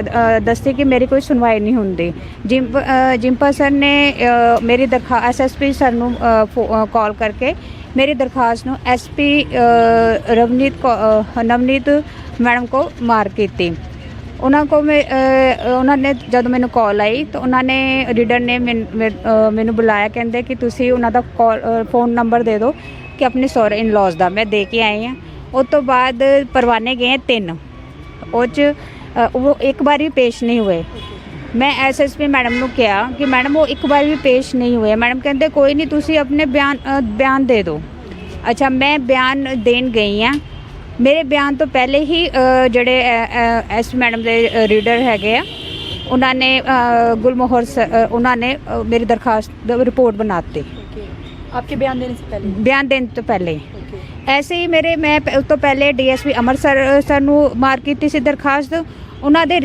ਅ, ਦੱਸੀ ਕਿ ਮੇਰੀ ਕੋਈ ਸੁਣਵਾਈ ਨਹੀਂ ਹੁੰਦੀ। ਜਿੰਪ ਜਿੰਪਾ ਸਰ ਨੇ ਅ, ਮੇਰੀ ਦਰਖਾਸਤ ਐਸਐਸਪੀ ਸਰ ਨੂੰ ਕਾਲ ਕਰਕੇ ਮੇਰੀ ਦਰਖਾਸਤ ਨੂੰ ਐਸਪੀ ਰਵਨੀਤ ਕੌ- ਨਵਨੀਤ ਮੈਡਮ ਕੋ ਮਾਰ ਕੀਤੀ। ਉਹਨਾਂ ਕੋ ਮੈਂ ਉਹਨਾਂ ਨੇ ਜਦੋਂ ਮੈਨੂੰ ਕਾਲ ਆਈ ਤਾਂ ਉਹਨਾਂ ਨੇ ਰੀਡਰ ਨੇ ਮੈਨ- ਮੈ- ਮੈਨੂੰ ਬੁਲਾਇਆ ਕਹਿੰਦੇ ਕਿ ਤੁਸੀਂ ਉਹਨਾਂ ਦਾ ਕਾਲ ਫੋਨ ਨੰਬਰ ਦੇ ਦਿਓ ਕਿ ਆਪਣੇ ਸਹੁਰੇ ਇਨ ਲॉज ਦਾ। ਮੈਂ ਦੇ ਕੇ ਆਈ ਹਾਂ। ਉਸ ਤੋਂ ਬਾਅਦ ਪਰਵਾਨੇ ਗਏ ਤਿੰਨ। ਉਹ 'ਚ ਉਹ ਇੱਕ ਵਾਰ ਵੀ ਪੇਸ਼ ਨਹੀਂ ਹੋਏ। ਮੈਂ ਐਸਐਸਪੀ ਮੈਡਮ ਨੂੰ ਕਿਹਾ ਕਿ ਮੈਡਮ ਉਹ ਇੱਕ ਵਾਰ ਵੀ ਪੇਸ਼ ਨਹੀਂ ਹੋਏ। ਮੈਡਮ ਕਹਿੰਦੇ ਕੋਈ ਨਹੀਂ ਤੁਸੀਂ ਆਪਣੇ ਬਿਆਨ ਬਿਆਨ ਦੇ ਦਿਓ। ਅੱਛਾ ਮੈਂ ਬਿਆਨ ਦੇਣ ਗਈ ਆ। ਮੇਰੇ ਬਿਆਨ ਤੋਂ ਪਹਿਲੇ ਹੀ ਜਿਹੜੇ ਐਸ ਮੈਡਮ ਦੇ ਰੀਡਰ ਹੈਗੇ ਆ ਉਹਨਾਂ ਨੇ ਗੁਲਮੋਹਰ ਉਹਨਾਂ ਨੇ ਮੇਰੀ ਦਰਖਾਸਤ ਰਿਪੋਰਟ ਬਣਾਤੀ ਆਪਕੇ ਬਿਆਨ ਦੇਣ ਤੋਂ ਪਹਿਲੇ? ਬਿਆਨ ਦੇਣ ਤੋਂ ਪਹਿਲੇ। ओके ਐਸੇ ਹੀ ਮੇਰੇ, ਮੈਂ ਪ- ਉਸ ਤੋਂ ਪਹਿਲੇ ਡੀਐਸਪੀ ਅੰਮ੍ਰਿਤਸਰ ਸਰ ਨੂੰ ਮਾਰ ਕੀਤੀ ਸੀ ਦਰਖਾਸਤ। ਉਹਨਾਂ ਦੇ